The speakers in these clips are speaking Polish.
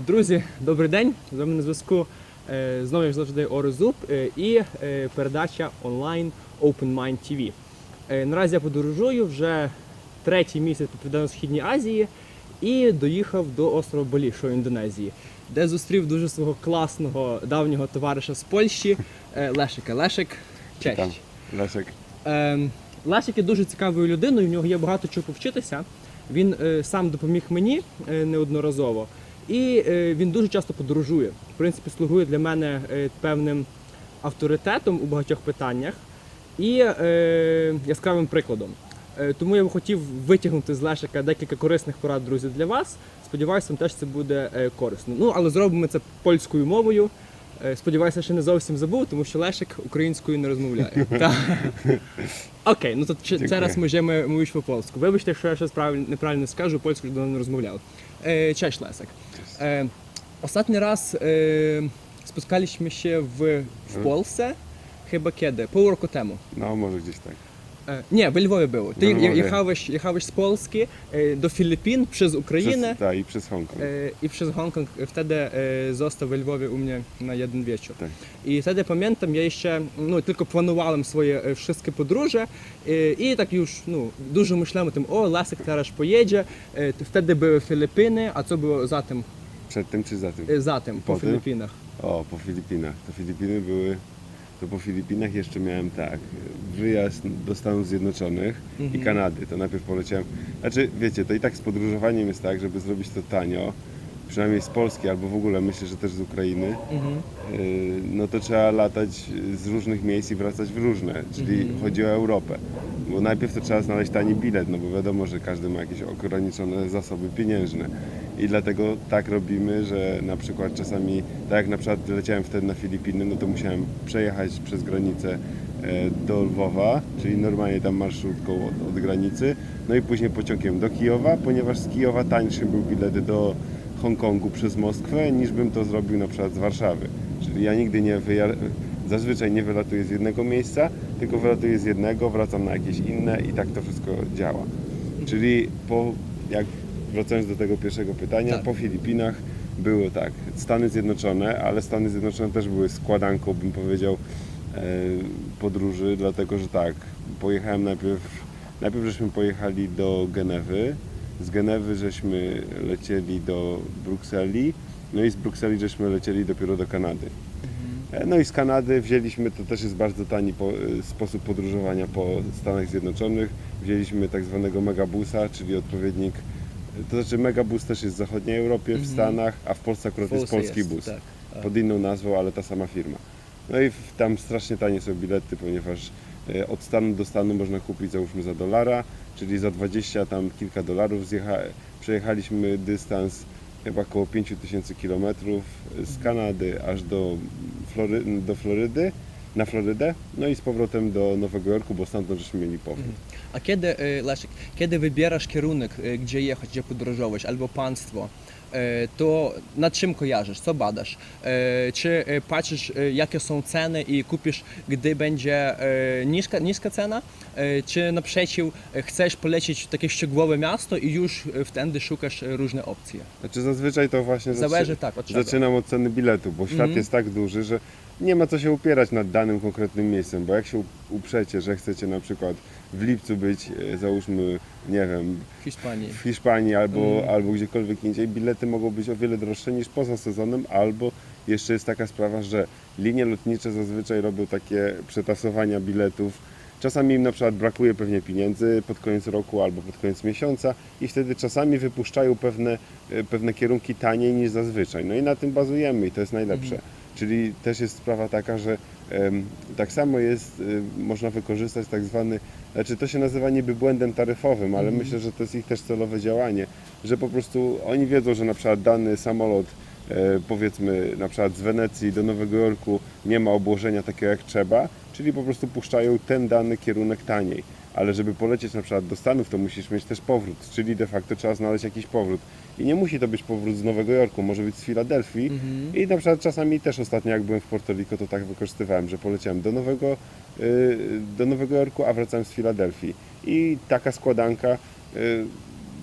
Друзі, добрий день! З вами на зв'язку е, знову як завжди Орозуб е, і е, передача онлайн Open Mind TV. Наразі я подорожую вже третій місяць по Південно-Східній Азії і доїхав до острова Балі, що в Індонезії, де зустрів дуже свого класного давнього товариша з Польщі Лешика. Лешик, честь. Там, Лeszek. Ем, Лесик є дуже цікавою людиною, в нього є багато чого повчитися. Він сам допоміг мені неодноразово, і е, він дуже часто подорожує. В принципі, слугує для мене е, певним авторитетом у багатьох питаннях і е, яскравим прикладом. Тому я б хотів витягнути з Лешика декілька корисних порад, друзі, для вас. Сподіваюся, вам теж це буде корисно. Ну, але зробимо це польською мовою. Е, Сподіваюся, що не зовсім забув, тому що Лешик українською не розмовляє. Окей, ну то зараз ми зараз мовиш по польську. Вибачте, якщо я щось неправильно скажу, польською давно не розмовляв. Чеш, Лесик. Останній Ostatni raz ми spotkaliśmy się w, w Polsce, chyba kiedy? Pół roku temu. No, może gdzieś tak. Nie, w Lwowie było. Ty W Lwowie. jechałeś, jechałeś z Polski e, do Filipin przez tak, i przez Hongkong. i przez Hongkong. Wtedy e, został w Lwowie u mnie na jeden wieczór. Tak. I wtedy pamiętam, ja jeszcze no, tylko planowałem swoje e, wszystkie podróże e, i tak już no, dużo myślałem o tym, o Lasek teraz pojedzie. E, to Wtedy były Filipiny, a co było za tym? Przed tym czy za tym? E, Za tym, po? Filipinach. O, po Filipinach. To Filipiny były. To po Filipinach jeszcze miałem tak. Wyjazd do Stanów Zjednoczonych i Kanady. To najpierw poleciałem. Znaczy, wiecie, to i tak z podróżowaniem jest tak, żeby zrobić to tanio. Przynajmniej z Polski, albo w ogóle myślę, że też z Ukrainy. Mhm. Yy, no to trzeba latać z różnych miejsc i wracać w różne, czyli chodzi o Europę. Bo najpierw to trzeba znaleźć tani bilet, no bo wiadomo, że każdy ma jakieś ograniczone zasoby pieniężne. I dlatego tak robimy, że na przykład czasami, tak jak na przykład leciałem wtedy na Filipiny, no to musiałem przejechać przez granicę e, do Lwowa, czyli normalnie tam marszrutką od, od granicy, no i później pociągiem do Kijowa, ponieważ z Kijowa tańszy był bilet do Hongkongu przez Moskwę, niż bym to zrobił na przykład z Warszawy. Czyli ja nigdy nie wyja- zazwyczaj nie wylatuję z jednego miejsca, tylko wylatuję z jednego, wracam na jakieś inne i tak to wszystko działa. Czyli po, jak wracając do tego pierwszego pytania, Tak. po Filipinach były tak, Stany Zjednoczone, ale Stany Zjednoczone też były składanką, bym powiedział, e, podróży, dlatego że tak, pojechałem najpierw, najpierw żeśmy pojechali do Genewy, z Genewy żeśmy lecieli do Brukseli, no i z Brukseli żeśmy lecieli dopiero do Kanady. E, No i z Kanady wzięliśmy, to też jest bardzo tani po, e, sposób podróżowania po Stanach Zjednoczonych, wzięliśmy tak zwanego megabusa, czyli odpowiednik, to znaczy megabus też jest w zachodniej Europie, w Stanach, a w Polsce akurat jest Polsce polski jest, bus. tak. A. Pod inną nazwą, ale ta sama firma. No i w- tam strasznie tanie są bilety, ponieważ e, od stanu do stanu można kupić załóżmy za dolara, czyli za 20 tam kilka dolarów zjecha, przejechaliśmy dystans chyba około 5000 km z Kanady aż do, Flory, do Florydy, na Florydę, no i z powrotem do Nowego Jorku, bo stamtąd żeśmy mieli powrót. A kiedy, e, Leszek, kiedy wybierasz kierunek, e, gdzie jechać, gdzie podróżować, albo państwo, e, to nad czym kojarzysz, co badasz? Czy patrzysz, jakie są ceny i kupisz, gdy będzie niska, niska cena? Czy naprzeciw e, chcesz polecieć takie szczegółowe miasto i już wtedy szukasz różne opcje? Znaczy zazwyczaj to właśnie Zależy tak od. Zaczynam od ceny biletu, bo świat Mhm. jest tak duży, że nie ma co się upierać nad danym konkretnym miejscem, bo jak się uprzecie, że chcecie na przykład w lipcu być, e, załóżmy, nie wiem, W Hiszpanii. w Hiszpanii albo, Mhm. albo gdziekolwiek indziej, bilety mogą być o wiele droższe niż poza sezonem, albo jeszcze jest taka sprawa, że linie lotnicze zazwyczaj robią takie przetasowania biletów. Czasami im na przykład brakuje pewnie pieniędzy pod koniec roku albo pod koniec miesiąca i wtedy czasami wypuszczają pewne, e, pewne kierunki taniej niż zazwyczaj. No i na tym bazujemy i to jest najlepsze. Czyli też jest sprawa taka, że tak samo jest, y, można wykorzystać tak zwany, znaczy to się nazywa niby błędem taryfowym, ale myślę, że to jest ich też celowe działanie, że po prostu oni wiedzą, że na przykład dany samolot e, powiedzmy na przykład z Wenecji do Nowego Jorku nie ma obłożenia takiego jak trzeba, czyli po prostu puszczają ten dany kierunek taniej. Ale żeby polecieć na przykład do Stanów, to musisz mieć też powrót, czyli de facto trzeba znaleźć jakiś powrót. I nie musi to być powrót z Nowego Jorku, może być z Filadelfii. I na przykład czasami też ostatnio jak byłem w Puerto Rico, to tak wykorzystywałem, że poleciałem do Nowego, y, do Nowego Jorku, a wracałem z Filadelfii. I taka składanka y,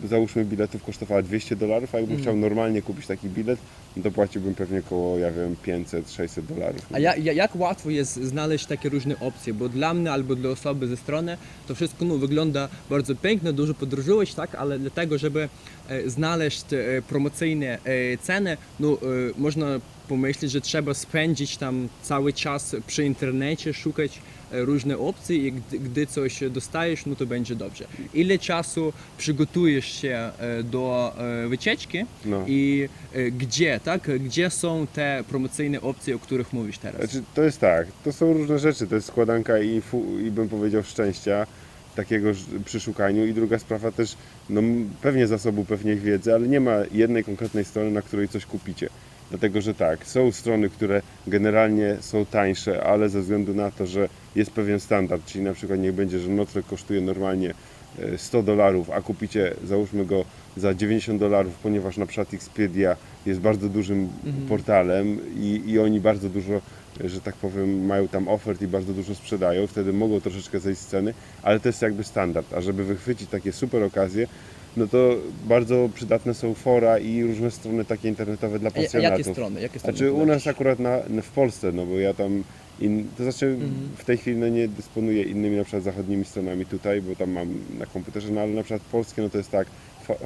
załóżmy biletów kosztowała 200 dolarów, a jakbym Mhm. chciał normalnie kupić taki bilet, no to płaciłbym pewnie około, ja wiem, 500-600 dolarów. A ja, ja, jak łatwo jest znaleźć takie różne opcje? Bo dla mnie albo dla osoby ze strony to wszystko no, wygląda bardzo pięknie, dużo podróżujesz, tak? Ale dlatego, żeby e, znaleźć e, promocyjne e, ceny, no, e, można pomyśleć, że trzeba spędzić tam cały czas przy internecie, szukać e, różne opcje i gdy, gdy coś dostajesz, no to będzie dobrze. Ile czasu przygotujesz się e, do e, wycieczki No. i gdzie, tak? Gdzie są te promocyjne opcje, o których mówisz teraz? Znaczy, to jest tak, to są różne rzeczy, to jest składanka i, i bym powiedział szczęścia takiego przy szukaniu i druga sprawa też, no pewnie zasobu, pewnie wiedzy, ale nie ma jednej konkretnej strony, na której coś kupicie. Dlatego, że tak, są strony, które generalnie są tańsze, ale ze względu na to, że jest pewien standard, czyli na przykład niech będzie, że nocleg kosztuje normalnie e, 100 dolarów, a kupicie, załóżmy go za 90 dolarów, ponieważ na przykład Expedia jest bardzo dużym portalem i, i oni bardzo dużo, e, że tak powiem, mają tam ofert i bardzo dużo sprzedają, wtedy mogą troszeczkę zejść z ceny, ale to jest jakby standard, a żeby wychwycić takie super okazje, no to bardzo przydatne są fora i różne strony takie internetowe dla pasjonatów. jakie strony? Jakie strony Znaczy u nas akurat na, w Polsce, no bo ja tam, in, to znaczy Mhm. w tej chwili no nie dysponuję innymi na przykład zachodnimi stronami tutaj, bo tam mam na komputerze, no ale na przykład polskie no to jest tak,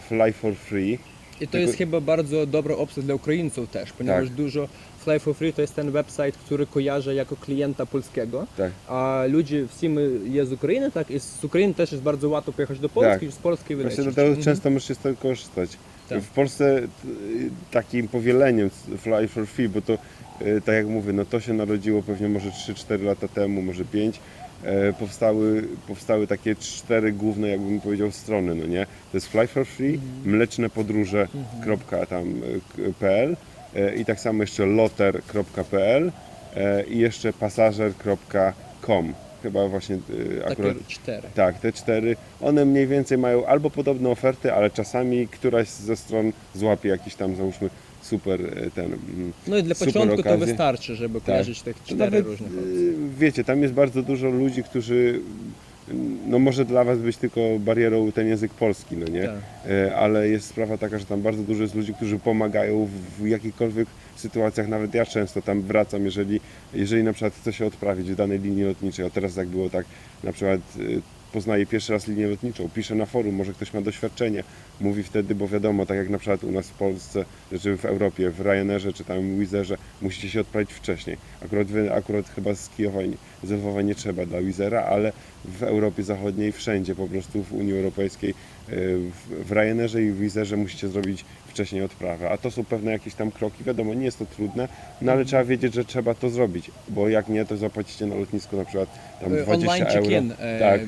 Fly for Free, I to tylko- jest chyba bardzo dobra opcja dla Ukraińców też, ponieważ Tak. dużo Fly for Free to jest ten website, który kojarzę jako klienta polskiego. Tak. A ludzie, wszyscy jest z Ukrainy, tak? I z Ukrainy też jest bardzo łatwo pojechać do Polski, tak. z Polskiej wylecieć. Właśnie dlatego mhm. często możesz się z tego korzystać. Tak. W Polsce y, takim powieleniem Fly for Free, bo to y, tak jak mówię, no to się narodziło pewnie może 3-4 lata temu, może 5. E, powstały, powstały takie cztery główne, jakbym powiedział, strony, no nie? To jest Fly for Free, mhm. mleczne podróże.pl i tak samo jeszcze loter.pl e, i jeszcze pasażer.com. Chyba właśnie e, akurat Takie cztery. tak, te cztery, one mniej więcej mają albo podobne oferty, ale czasami któraś ze stron złapie jakiś tam, załóżmy, super e, ten. mm, No i dla początku to okazję. wystarczy, żeby kojarzyć tych To cztery nawet, różnych e, opcji. wiecie, tam jest bardzo dużo ludzi, którzy, no może dla Was być tylko barierą ten język polski, no nie? Tak. E, ale jest sprawa taka, że tam bardzo dużo jest ludzi, którzy pomagają w, jakichkolwiek sytuacjach, nawet ja często tam wracam, jeżeli, jeżeli na przykład chcę się odprawić w danej linii lotniczej, a teraz jak było tak, na przykład e, poznaję pierwszy raz linię lotniczą, piszę na forum, może ktoś ma doświadczenie, mówi wtedy, bo wiadomo, tak jak na przykład u nas w Polsce, czy w Europie, w Ryanerze, czy tam w Wizerze, musicie się odprawić wcześniej. Akurat, wy, akurat chyba z Kijowa, nie- z Lwowa nie trzeba dla Wizera, ale w Europie Zachodniej, wszędzie po prostu w Unii Europejskiej, e, w, Ryanerze i w Wizerze musicie zrobić wcześniej odprawę. A to są pewne jakieś tam kroki, wiadomo, nie jest to trudne, no ale trzeba wiedzieć, że trzeba to zrobić, bo jak nie, to zapłacicie na lotnisku na przykład tam E, 20 Online euro. e,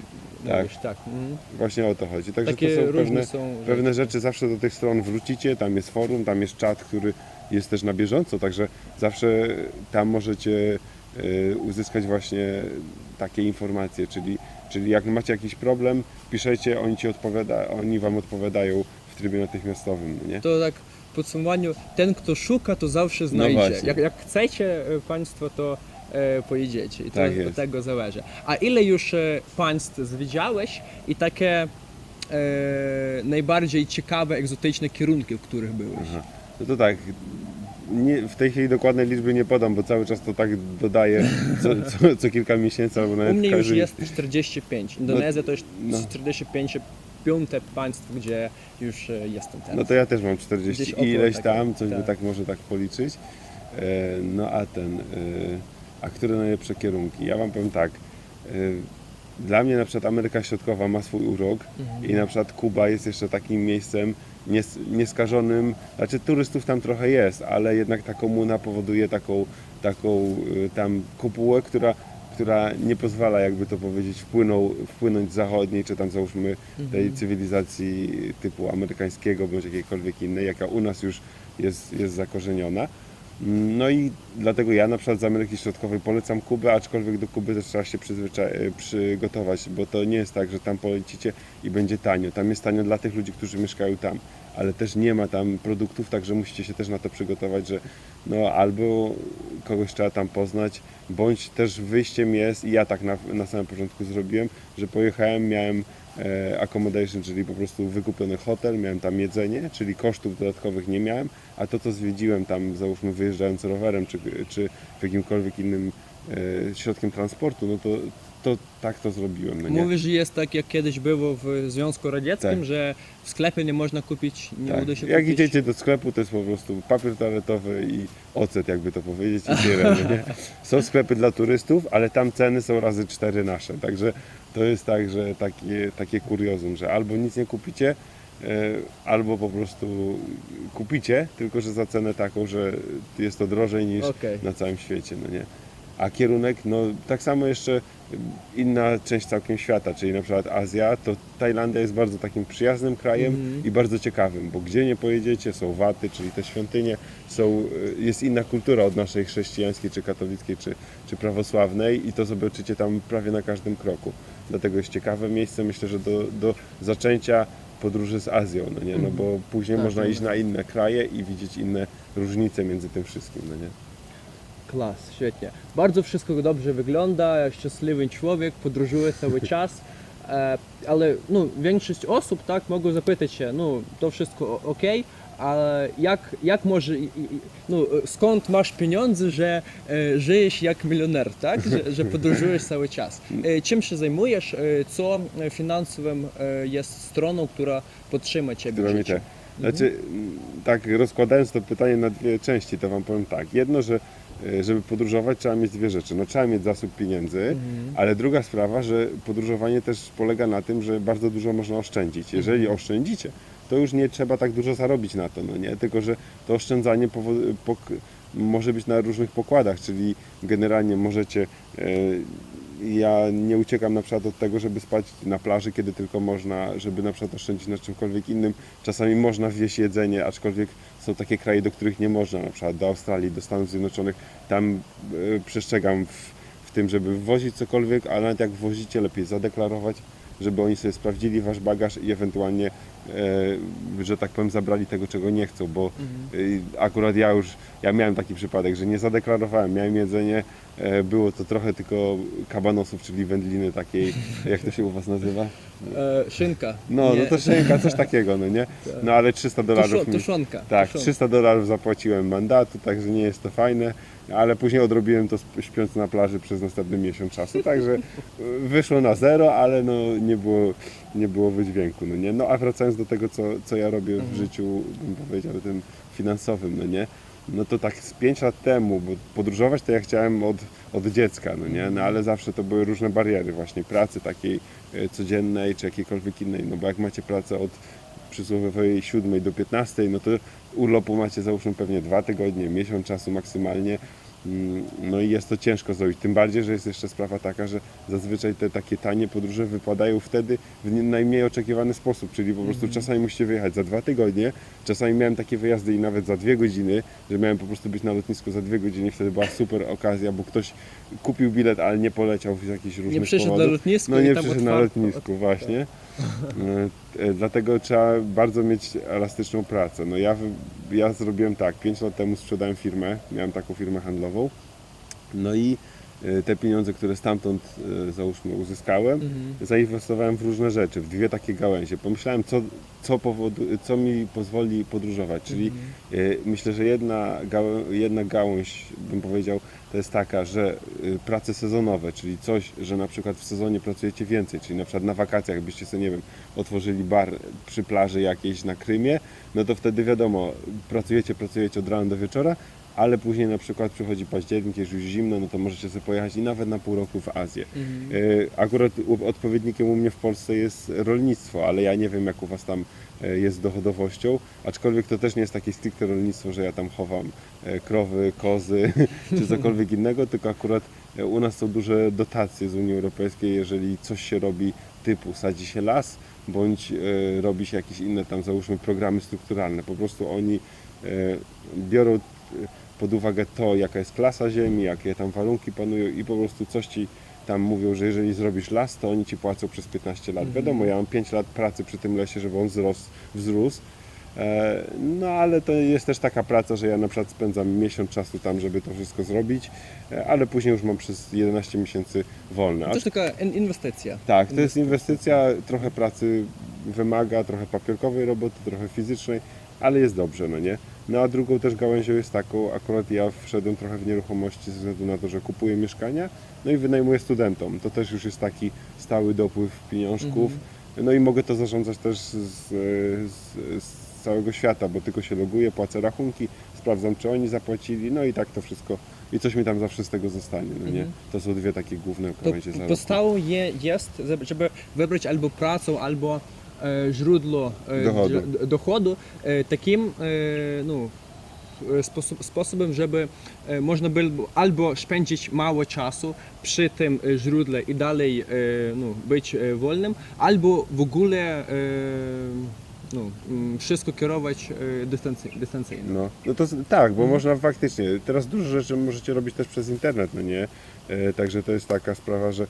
Tak, mówisz, tak. Mhm. Właśnie o to chodzi. Także Takie to są pewne, są pewne rzeczy, zawsze do tych stron wrócicie, tam jest forum, tam jest czat, który jest też na bieżąco, także zawsze tam możecie e, uzyskać właśnie takie informacje, czyli, czyli jak macie jakiś problem, piszecie, oni, ci odpowiada, oni Wam odpowiadają w trybie natychmiastowym, no nie? To tak w podsumowaniu, ten kto szuka, to zawsze znajdzie. No jak, jak chcecie e, Państwo, to pojedziecie i to Tak jest. tego zależy. A ile już e, państw zwiedziałeś i takie e, najbardziej ciekawe, egzotyczne kierunki, w których byłeś? Aha. No to tak, nie, w tej chwili dokładnej liczby nie podam, bo cały czas to tak dodaję co, co, co kilka miesięcy albo nawet U mnie już każdy- jest 45. Indonezja to jest no. 45 piąte państwo, gdzie już e, jestem teraz. No to ja też mam 40 Gdzieś około ileś tam, coś by tak. tak może tak policzyć. E, No a ten, e, a które najlepsze kierunki? Ja Wam powiem tak, e, dla mnie na przykład Ameryka Środkowa ma swój urok Mhm. i na przykład Kuba jest jeszcze takim miejscem nies, nieskażonym, znaczy turystów tam trochę jest, ale jednak ta komuna powoduje taką, taką e, tam kopułę, która która nie pozwala, jakby to powiedzieć, wpłynął, wpłynąć z zachodniej, czy tam załóżmy tej cywilizacji typu amerykańskiego, bądź jakiejkolwiek innej, jaka u nas już jest, jest zakorzeniona. No i dlatego ja na przykład z Ameryki Środkowej polecam Kubę, aczkolwiek do Kuby też trzeba się e, przygotować, bo to nie jest tak, że tam polecicie i będzie tanio. Tam jest tanio dla tych ludzi, którzy mieszkają tam, ale też nie ma tam produktów, także musicie się też na to przygotować, że no albo kogoś trzeba tam poznać, bądź też wyjściem jest, i ja tak na, na samym początku zrobiłem, że pojechałem, miałem accommodation, czyli po prostu wykupiony hotel, miałem tam jedzenie, czyli kosztów dodatkowych nie miałem, a to co zwiedziłem tam, załóżmy wyjeżdżając rowerem, czy, czy w jakimkolwiek innym e, środkiem transportu, no to, to tak to zrobiłem. No nie? Mówisz, że jest tak jak kiedyś było w Związku Radzieckim, Tak. że w sklepie nie można kupić, nie Tak. uda się Jak kupić. idziecie do sklepu, to jest po prostu papier toaletowy i ocet, jakby to powiedzieć, i tyle. no nie? Są sklepy dla turystów, ale tam ceny są razy cztery nasze. Także to jest tak, że takie, takie kuriozum, że albo nic nie kupicie, e, albo po prostu kupicie, tylko że za cenę taką, że jest to drożej niż Okej. na całym świecie, no nie? A kierunek, no tak samo jeszcze inna część całkiem świata, czyli na przykład Azja, to Tajlandia jest bardzo takim przyjaznym krajem Mhm. i bardzo ciekawym, bo gdzie nie pojedziecie, są waty, czyli te świątynie, są, y, jest inna kultura od naszej chrześcijańskiej, czy katolickiej, czy, czy prawosławnej i to zobaczycie tam prawie na każdym kroku. Dlatego jest ciekawe miejsce, myślę, że do, do zaczęcia podróży z Azją, no nie? No bo później Tak, można tak. iść na inne kraje i widzieć inne różnice między tym wszystkim, no nie? Klas, świetnie. Bardzo wszystko dobrze wygląda, szczęśliwy człowiek, podróżuje cały czas, e, ale no, większość osób tak mogą zapytać się, no to wszystko ok, ale jak, jak może, no, skąd masz pieniądze, że e, żyjesz jak milioner, tak? Że, że podróżujesz cały czas. E, czym się zajmujesz, co finansowym jest stroną, która podtrzyma Ciebie w życiu? te. Znaczy, tak rozkładając to pytanie na dwie części, to Wam powiem tak. Jedno, że żeby podróżować trzeba mieć dwie rzeczy. No trzeba mieć zasób pieniędzy, ale druga sprawa, że podróżowanie też polega na tym, że bardzo dużo można oszczędzić. Jeżeli oszczędzicie, to już nie trzeba tak dużo zarobić na to, no nie? Tylko, że to oszczędzanie może być na różnych pokładach, czyli generalnie możecie e, ja nie uciekam na przykład od tego, żeby spać na plaży, kiedy tylko można, żeby na przykład oszczędzić na czymkolwiek innym. Czasami można wieść jedzenie, aczkolwiek są takie kraje, do których nie można, na przykład do Australii, do Stanów Zjednoczonych. Tam e, przestrzegam w, w tym, żeby wwozić cokolwiek, ale nawet jak wwozicie, lepiej zadeklarować, żeby oni sobie sprawdzili wasz bagaż i ewentualnie, e, że tak powiem, zabrali tego, czego nie chcą, bo e, akurat ja już, ja miałem taki przypadek, że nie zadeklarowałem, miałem jedzenie, e, było to trochę tylko kabanosów, czyli wędliny takiej, jak to się u was nazywa? E, szynka. No, Nie, no to szynka, coś takiego, no nie? No ale 300 dolarów tuszo, mi... tuszonka. Tak, tuszonka. 300 dolarów zapłaciłem mandatu, także nie jest to fajne, ale później odrobiłem to śpiąc na plaży przez następny miesiąc czasu, także y, wyszło na zero, ale no nie było, nie było wydźwięku, no nie? No a wracając do tego, co, co ja robię w życiu, bym powiedział, tym finansowym, no nie? No to tak z 5 lat temu, bo podróżować to ja chciałem od, od dziecka, no nie? No ale zawsze to były różne bariery właśnie pracy takiej e, codziennej, czy jakiejkolwiek innej, no bo jak macie pracę od przysłowiowej 7 do 15, no to urlopu macie załóżmy pewnie dwa tygodnie, miesiąc czasu maksymalnie. Mm, No i jest to ciężko zrobić. Tym bardziej, że jest jeszcze sprawa taka, że zazwyczaj te takie tanie podróże wypadają wtedy w nie- najmniej oczekiwany sposób, czyli po prostu czasami musicie wyjechać za dwa tygodnie. Czasami miałem takie wyjazdy i nawet za dwie godziny, że miałem po prostu być na lotnisku za dwie godziny. Wtedy była super okazja, bo ktoś kupił bilet, ale nie poleciał z jakichś różnych Nie przyszedł powodów. na lotnisko No nie przyszedł na lotnisku, właśnie. E, Dlatego trzeba bardzo mieć elastyczną pracę. No ja, ja zrobiłem tak, 5 lat temu sprzedałem firmę, miałem taką firmę handlową. No i te pieniądze, które stamtąd e, załóżmy uzyskałem, zainwestowałem w różne rzeczy, w dwie takie gałęzie. Pomyślałem, co, co, powodu, co mi pozwoli podróżować. Czyli e, myślę, że jedna, jedna gałąź, bym powiedział, to jest taka, że y, prace sezonowe, czyli coś, że na przykład w sezonie pracujecie więcej, czyli na przykład na wakacjach byście sobie, nie wiem, otworzyli bar przy plaży jakiejś na Krymie, no to wtedy wiadomo, pracujecie, pracujecie od rana do wieczora, ale później na przykład przychodzi październik, jest już zimno, no to możecie sobie pojechać i nawet na pół roku w Azję. Y, Akurat u- odpowiednikiem u mnie w Polsce jest rolnictwo, ale ja nie wiem jak u Was tam e, jest z dochodowością, aczkolwiek to też nie jest takie stricte rolnictwo, że ja tam chowam e, krowy, kozy czy cokolwiek innego, tylko akurat e, u nas są duże dotacje z Unii Europejskiej, jeżeli coś się robi typu sadzi się las, bądź e, robi się jakieś inne tam załóżmy programy strukturalne. Po prostu oni e, biorą e, pod uwagę to, jaka jest klasa ziemi, jakie tam warunki panują i po prostu coś ci tam mówią, że jeżeli zrobisz las, to oni ci płacą przez 15 lat. Wiadomo, ja mam 5 lat pracy przy tym lesie, żeby on wzrósł, wzrósł E, No ale to jest też taka praca, że ja na przykład spędzam miesiąc czasu tam, żeby to wszystko zrobić, e, ale później już mam przez 11 miesięcy wolne. To jest taka in- inwestycja. tak, to jest inwestycja, trochę pracy wymaga, trochę papierkowej roboty, trochę fizycznej, ale jest dobrze, no nie? No a drugą też gałęzią jest taką, akurat ja wszedłem trochę w nieruchomości ze względu na to, że kupuję mieszkania, no i wynajmuję studentom. To też już jest taki stały dopływ pieniążków. No i mogę to zarządzać też z, z, z całego świata, bo tylko się loguję, płacę rachunki, sprawdzam, czy oni zapłacili, no i tak to wszystko. I coś mi tam zawsze z tego zostanie, no nie? To są dwie takie główne gałęzie zarobku. podstawą je, jest, żeby- wybrać albo pracę, albo źródło Dochodu. dochodu takim no, sposobem, żeby można było albo spędzić mało czasu przy tym źródle i dalej no, być wolnym, albo w ogóle no, wszystko kierować dystancy, dystancyjnie. No, no to tak, bo można faktycznie, teraz dużo rzeczy możecie robić też przez internet, no nie? E, Także to jest taka sprawa, że e,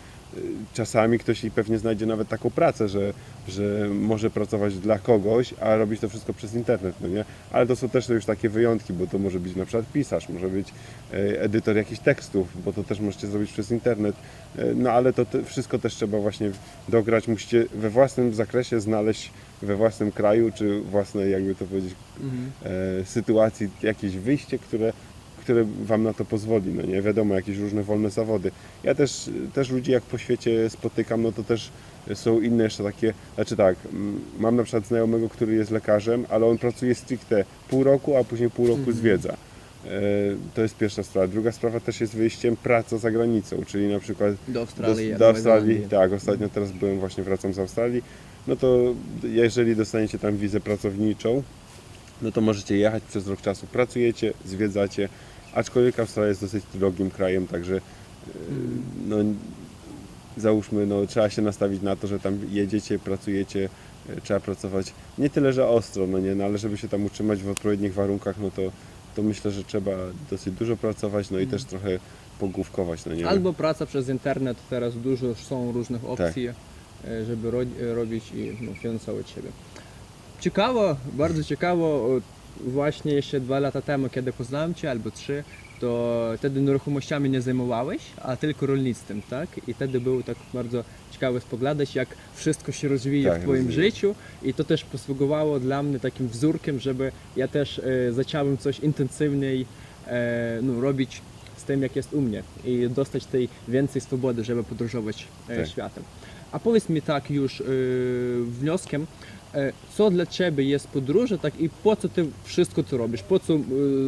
czasami ktoś i pewnie znajdzie nawet taką pracę, że, że może pracować dla kogoś, a robić to wszystko przez internet, no nie? Ale to są też już takie wyjątki, bo to może być na przykład pisarz, może być e, edytor jakichś tekstów, bo to też możecie zrobić przez internet. No ale to te, wszystko też trzeba właśnie dograć, musicie we własnym zakresie znaleźć we własnym kraju, czy własnej, jakby to powiedzieć, e, sytuacji jakieś wyjście, które, które Wam na to pozwoli, no nie, wiadomo, jakieś różne wolne zawody. Ja też, też ludzi jak po świecie spotykam, no to też są inne jeszcze takie, znaczy tak, mam na przykład znajomego, który jest lekarzem, ale on pracuje stricte pół roku, a później pół roku zwiedza. E, To jest pierwsza sprawa. Druga sprawa też jest wyjściem praca za granicą, czyli na przykład Do Australii, do, do Australii, tak, ostatnio teraz byłem, właśnie wracam z Australii, no to jeżeli dostaniecie tam wizę pracowniczą, no to możecie jechać przez rok czasu, pracujecie, zwiedzacie, aczkolwiek Australia jest dosyć drogim krajem, także e, no, załóżmy, no, trzeba się nastawić na to, że tam jedziecie, pracujecie, e, trzeba pracować nie tyle, że ostro, no nie, no, ale żeby się tam utrzymać w odpowiednich warunkach, no to, to myślę, że trzeba dosyć dużo pracować, no i też trochę pogłówkować, no nie Albo praca przez internet, teraz dużo są różnych Tak. opcji, e, żeby ro, robić i no, finansować siebie. Ciekawo, bardzo ciekawo, właśnie jeszcze dwa lata temu, kiedy poznałem Cię, albo trzy, to wtedy nieruchomościami nie zajmowałeś, a tylko rolnictwem, tak? I wtedy było tak bardzo ciekawe spoglądać, jak wszystko się rozwija Tak, w Twoim życiu i to też posługiwało dla mnie takim wzórkiem, żeby ja też e, zacząłem coś intensywniej e, no, robić z tym, jak jest u mnie i dostać tej więcej swobody, żeby podróżować e, Tak. światem. A powiedz mi tak już e, wnioskiem, co dla Ciebie jest podróże, tak i po co Ty wszystko to robisz? Po co e,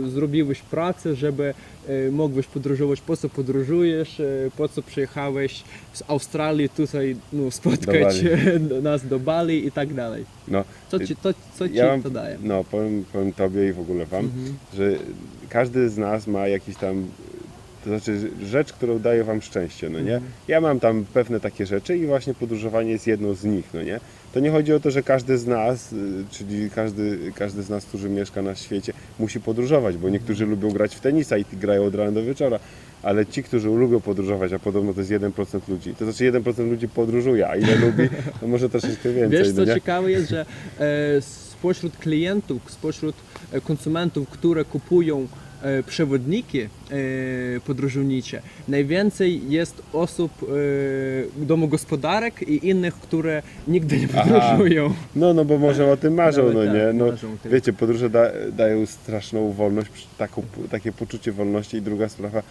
zrobiłeś pracę, żeby e, mogłeś podróżować? Po co podróżujesz? E, po co przyjechałeś z Australii tutaj no, spotkać Bali. nas do Bali i tak dalej? No, Co Ci, to, co ci ja to daje? no powiem, powiem Tobie i w ogóle Wam, Mhm. że każdy z nas ma jakiś tam, to znaczy rzecz, którą daje Wam szczęście, no nie? Mhm. Ja mam tam pewne takie rzeczy i właśnie podróżowanie jest jedną z nich, no nie? To nie chodzi o to, że każdy z nas, y, czyli każdy, każdy z nas, który mieszka na świecie, musi podróżować, bo niektórzy lubią grać w tenisa i grają od rana do wieczora, ale ci, którzy lubią podróżować, a podobno to jest 1% ludzi, to znaczy 1% ludzi podróżuje, a ile lubi, to może troszeczkę więcej, Wiesz no co nie? ciekawe jest, że e, spośród klientów, spośród e, konsumentów, które kupują przewodniki e, podróżnicze, najwięcej jest osób e, domogospodarek i innych, które nigdy nie Aha. podróżują. No, no bo może o tym marzą, Nawet no tak, nie? No, wiecie, podróże da, dają straszną wolność, taką, takie poczucie wolności i druga sprawa,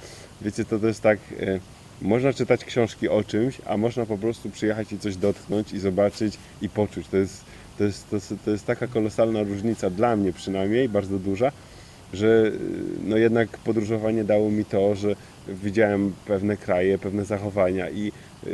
wiecie, to, to jest tak, e, można czytać książki o czymś, a można po prostu przyjechać i coś dotknąć i zobaczyć i poczuć. To jest, to jest, to jest, to jest taka kolosalna różnica, dla mnie przynajmniej, bardzo duża, że e, no jednak podróżowanie dało mi to, że widziałem pewne kraje, pewne zachowania i e,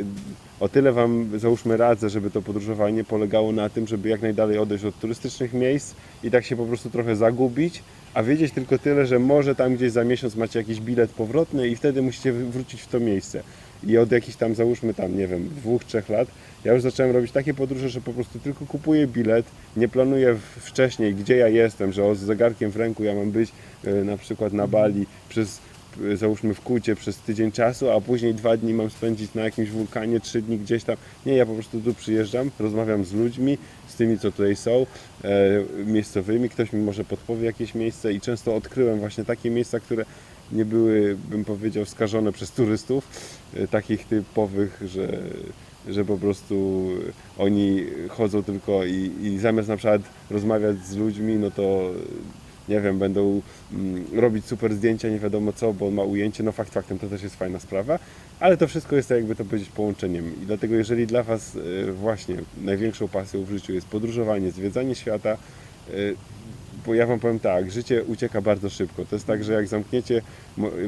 o tyle Wam załóżmy radzę, żeby to podróżowanie polegało na tym, żeby jak najdalej odejść od turystycznych miejsc i tak się po prostu trochę zagubić, a wiedzieć tylko tyle, że może tam gdzieś za miesiąc macie jakiś bilet powrotny i wtedy musicie wrócić w to miejsce. I od jakichś tam, załóżmy tam, nie wiem, dwóch, trzech lat, ja już zacząłem robić takie podróże, że po prostu tylko kupuję bilet, nie planuję wcześniej, gdzie ja jestem, że z zegarkiem w ręku ja mam być e, na przykład na Bali przez y, załóżmy w kółcie przez tydzień czasu, a później dwa dni mam spędzić na jakimś wulkanie, trzy dni gdzieś tam. Nie, ja po prostu tu przyjeżdżam, rozmawiam z ludźmi, z tymi, co tutaj są, e, miejscowymi, ktoś mi może podpowie jakieś miejsce i często odkryłem właśnie takie miejsca, które nie były, bym powiedział, skażone przez turystów, e, takich typowych, że, że po prostu oni chodzą tylko i, i zamiast na przykład rozmawiać z ludźmi, no to nie wiem, będą mm, robić super zdjęcia, nie wiadomo co, bo on ma ujęcie, no fakt faktem to też jest fajna sprawa, ale to wszystko jest tak jakby to powiedzieć połączeniem. I dlatego jeżeli dla Was e, właśnie największą pasją w życiu jest podróżowanie, zwiedzanie świata, e, ja Wam powiem tak, życie ucieka bardzo szybko. To jest tak, że jak zamkniecie.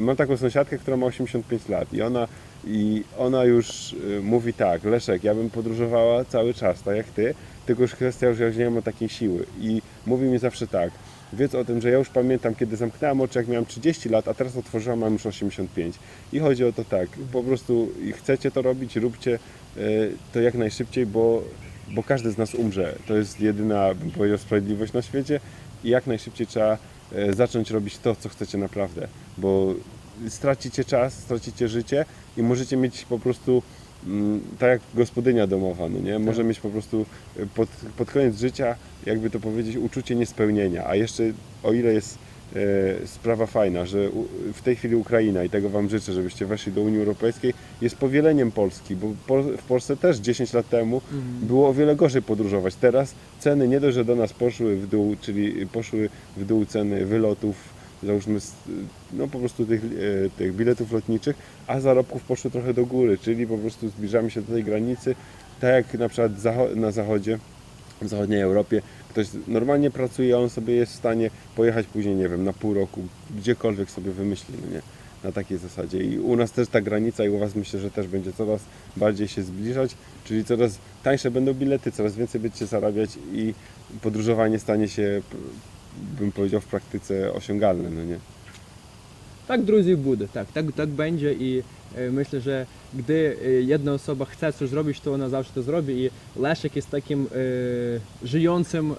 Mam taką sąsiadkę, która ma 85 lat i ona, i ona już y, mówi tak, Leszek, ja bym podróżowała cały czas, tak jak Ty, tylko już kwestia, że ja już nie mam takiej siły. I mówi mi zawsze tak, wiedz o tym, że ja już pamiętam, kiedy zamknęłam oczy, jak miałam 30 lat, a teraz otworzyłam, mam już 85. I chodzi o to tak, po prostu chcecie to robić, róbcie y, to jak najszybciej, bo bo każdy z nas umrze. To jest jedyna, bym powiedział, sprawiedliwość na świecie i jak najszybciej trzeba e, zacząć robić to, co chcecie naprawdę, bo stracicie czas, stracicie życie i możecie mieć po prostu mm, tak jak gospodynia domowa, no nie? Może mieć po prostu e, pod, pod koniec życia, jakby to powiedzieć, uczucie niespełnienia, a jeszcze o ile jest sprawa fajna, że w tej chwili Ukraina i tego Wam życzę, żebyście weszli do Unii Europejskiej, jest powieleniem Polski, bo w Polsce też 10 lat temu było o wiele gorzej podróżować. Teraz ceny nie dość, że do nas poszły w dół, czyli poszły w dół ceny wylotów, załóżmy, no po prostu tych, e, tych biletów lotniczych, a zarobków poszły trochę do góry, czyli po prostu zbliżamy się do tej granicy, tak jak na przykład na zachodzie, w zachodniej Europie ktoś normalnie pracuje, on sobie jest w stanie pojechać później, nie wiem, na pół roku, gdziekolwiek sobie wymyśli, no nie? Na takiej zasadzie. I u nas też ta granica i u Was myślę, że też będzie coraz bardziej się zbliżać, czyli coraz tańsze będą bilety, coraz więcej będziecie zarabiać i podróżowanie stanie się, bym powiedział, w praktyce osiągalne, no nie? Tak, друзі, буде. Так, так, так będzie i e, myślę, że gdy e, jedna osoba chce coś zrobić, to ona zawsze to zrobi i Leszek jest takim e, żyjącym e,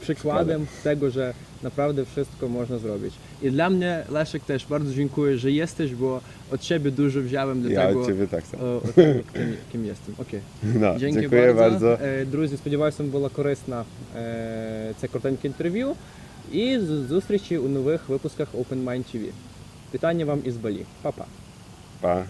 przykładem tego, że naprawdę wszystko można zrobić. I dla mnie Leszek też bardzo dziękuję, że jesteś, bo od Ciebie dużo wziąłem do Ja tego, od Ciebie tak samo. o, od tego kim, kim jestem. Окей. No, Dzięki dziękuję bardzo. bardzo. Е, Друзі, сподіваюся, вам було корисно е, це коротеньке інтерв'ю. І з- зустрічі у нових випусках Open Mind TV. Вітання вам із Балі. Па-па. Pa.